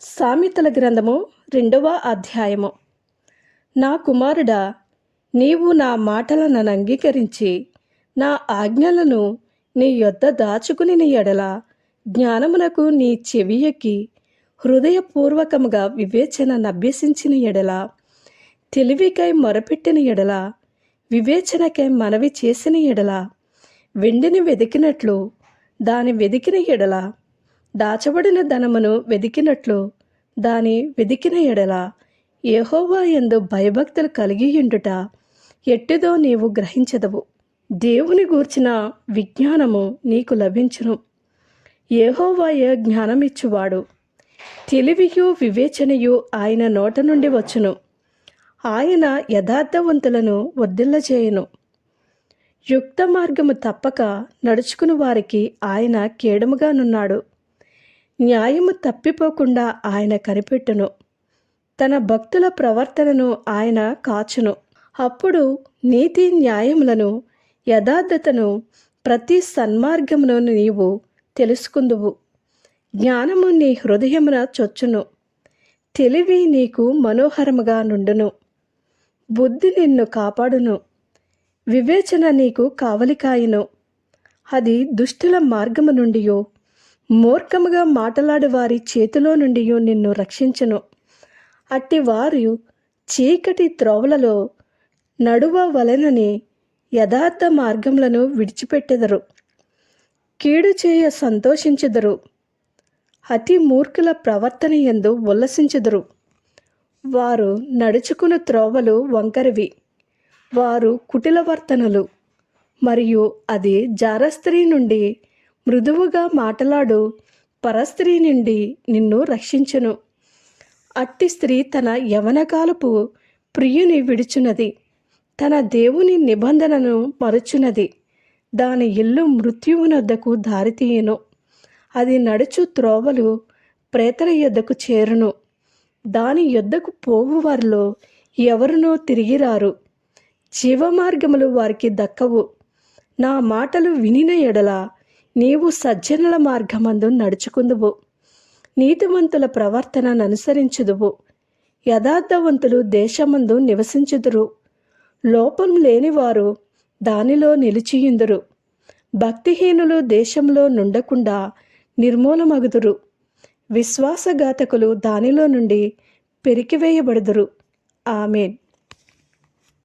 సామెతల గ్రంథము రెండవ అధ్యాయము. నా కుమారుడా నీవు నా మాటలను అంగీకరించి నా ఆజ్ఞలను నీ యొద్ద దాచుకుని ఎడల జ్ఞానమునకు నీ చెవి ఎక్కి హృదయపూర్వకముగా వివేచన నభ్యసించిన ఎడల తెలివికై మొరపెట్టిన ఎడల వివేచనకై మనవి చేసిన ఎడల వెండిని వెదికినట్లు దాని వెదికిన ఎడల దాచబడిన ధనమును వెదికినట్లు దాని వెదికిన ఎడల ఏహోవా ఎందు భయభక్తులు కలిగి ఉండుట ఎట్టిదో నీవు గ్రహించదవు. దేవుని గూర్చిన విజ్ఞానము నీకు లభించును. యెహోవాయ జ్ఞానమిచ్చువాడు? తెలివియు వివేచనయు ఆయన నోట నుండి వచ్చును. ఆయన యథార్థవంతులను వర్ధిల్లజేయును. యుక్త మార్గము తప్పక నడుచుకుని వారికి ఆయన కేడముగానున్నాడు న్యాయము తప్పిపోకుండా ఆయన కనిపెట్టును. తన భక్తుల ప్రవర్తనను ఆయన కాచును. అప్పుడు నీతి న్యాయములను యథార్థతను ప్రతి సన్మార్గమును నీవు తెలుసుకుందువు. జ్ఞానము నీ హృదయమున చొచ్చును. తెలివి నీకు మనోహరముగా నుండును. బుద్ధి నిన్ను కాపాడును. వివేచన నీకు కావలికాయును. అది దుష్టుల మార్గము నుండియో మూర్ఖముగా మాటలాడు వారి చేతిలో నుండి నిన్ను రక్షించను. అట్టి వారు చీకటి త్రోవలలో నడువ వలెనని యథార్థ మార్గములను విడిచిపెట్టెదరు. కీడు చేయ సంతోషించెదరు. అతి మూర్ఖుల ప్రవర్తన ఎందు ఉల్లసించెదరు. వారు నడుచుకుని త్రోవలు వంకరివి. వారు కుటిలవర్తనలు. మరియు అది జారస్త్రీ నుండి మృదువుగా మాటలాడు పరస్త్రీ నుండి నిన్ను రక్షించును. అట్టి స్త్రీ తన యవనకాలపు ప్రియుని విడుచున్నది. తన దేవుని నిబంధనను మరుచున్నది. దాని ఇల్లు మృత్యువునొద్దకు దారితీయును. అది నడుచు త్రోవలు ప్రేతల యొద్దకు చేరును. దాని యొద్దకు పోవు వారిలో ఎవరునో తిరిగిరారు జీవమార్గములు వారికి దక్కవు. నా మాటలు వినిన ఎడల నీవు సజ్జనుల మార్గమందు నడుచుకుందువు. నీతివంతుల ప్రవర్తనను అనుసరించుదువు యథార్థవంతులు దేశమందు నివసించుదురు. లోపం లేనివారు దానిలో నిలిచియుందురు. భక్తిహీనులు దేశంలో నుండకుండా నిర్మూలమగుదురు. విశ్వాసఘాతకులు దానిలో నుండి పెరికివేయబడుదురు. ఆమెన్.